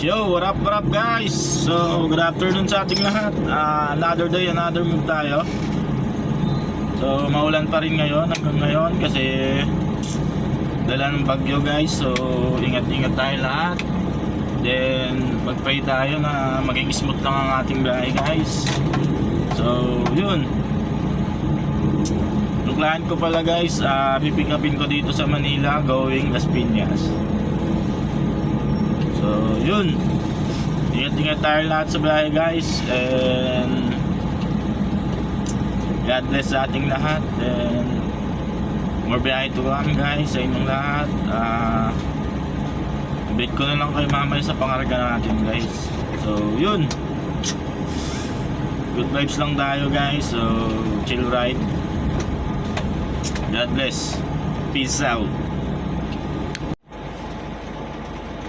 Yo, what up, what up guys? So, good afternoon sa ating lahat. Ah, another day, another move tayo. So, maulan pa rin ngayon hanggang ngayon kasi dala ng bagyo guys. So, ingat-ingat tayo lahat. Then, mag-pray tayo na maging smooth lang ang ating biyahe guys. So, yun. Client ko pala guys, ah, pipick upin ko dito sa Manila going Las Piñas. So, yun. Ingat-ingat tayo lahat sa biyahe guys. And God bless sa ating lahat. And more biyahe to come guys sa inyong lahat. Ah, update ko na lang kay mamay sa pangarga natin guys. So, yun. Good vibes lang tayo guys. So, chill ride. God bless. Peace out.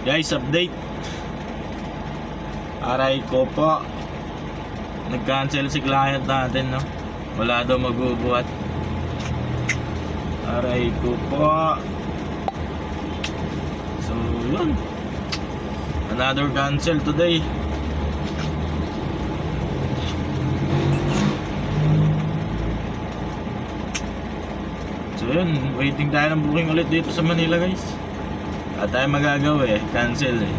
Guys, update. Aray ko po. Nag-cancel si client natin, no? Wala daw magbubuhat. Aray ko po. So, yun. Another cancel today. So yun, waiting tayo ng booking ulit dito sa Manila guys. At tayo magagawa eh, cancel eh.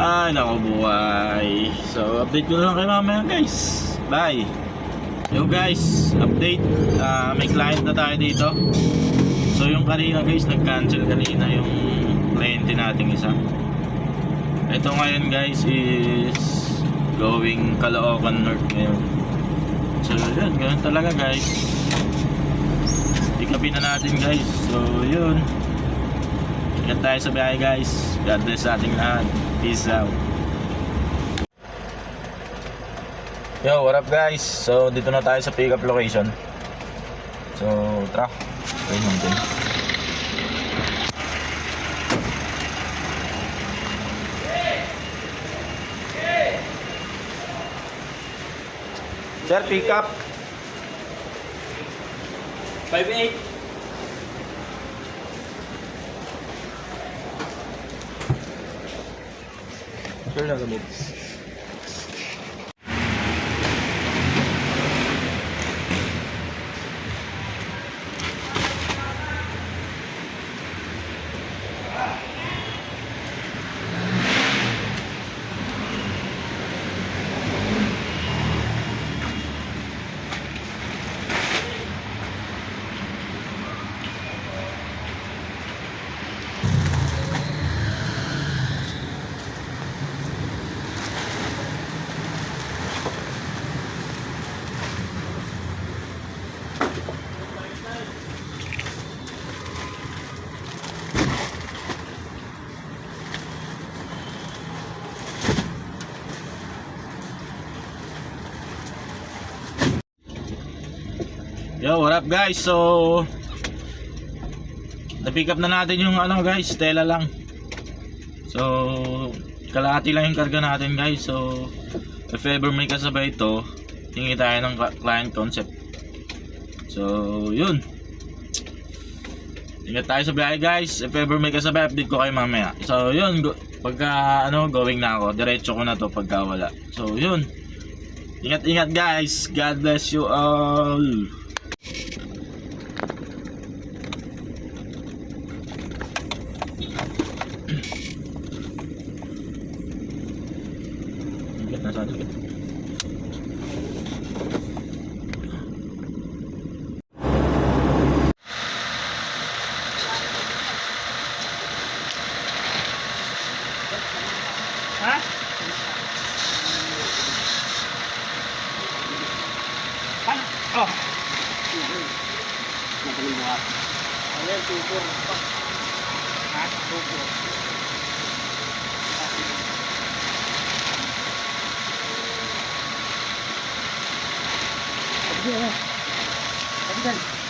Ay, nako buhay. So, update ko na lang kay mamaya guys. Bye. Yo guys, update. Ah, may client na tayo dito. So, yung kanina guys, nag-cancel kanina yung cliente nating isa. Ito ngayon guys is going Caloocan North ngayon. So, yun, ganun talaga guys. Ikapin na natin guys. So, yun. Ingat tayo sa biyahe guys. God bless sa ating lahat. Peace out. Yo, what up guys? So, dito na tayo sa pickup location. So, tara. Try natin. Sir, pick up. 5'8". 这两个没 Yo, what up guys? So, na-pick up na natin yung ano guys, Stella lang. So, kalahati lang yung karga natin guys. So, if ever may kasabay ito, hingi tayo ng client concept. So, yun. Ingat tayo sa biyahe guys. If ever may kasabay, update ko kayo mamaya. So, yun. Pagka ano, going na ako, diretso ko na to pagka wala. So, yun. Ingat-ingat guys. God bless you all. 再上去啊啊啊啊 이래 요, 여 기.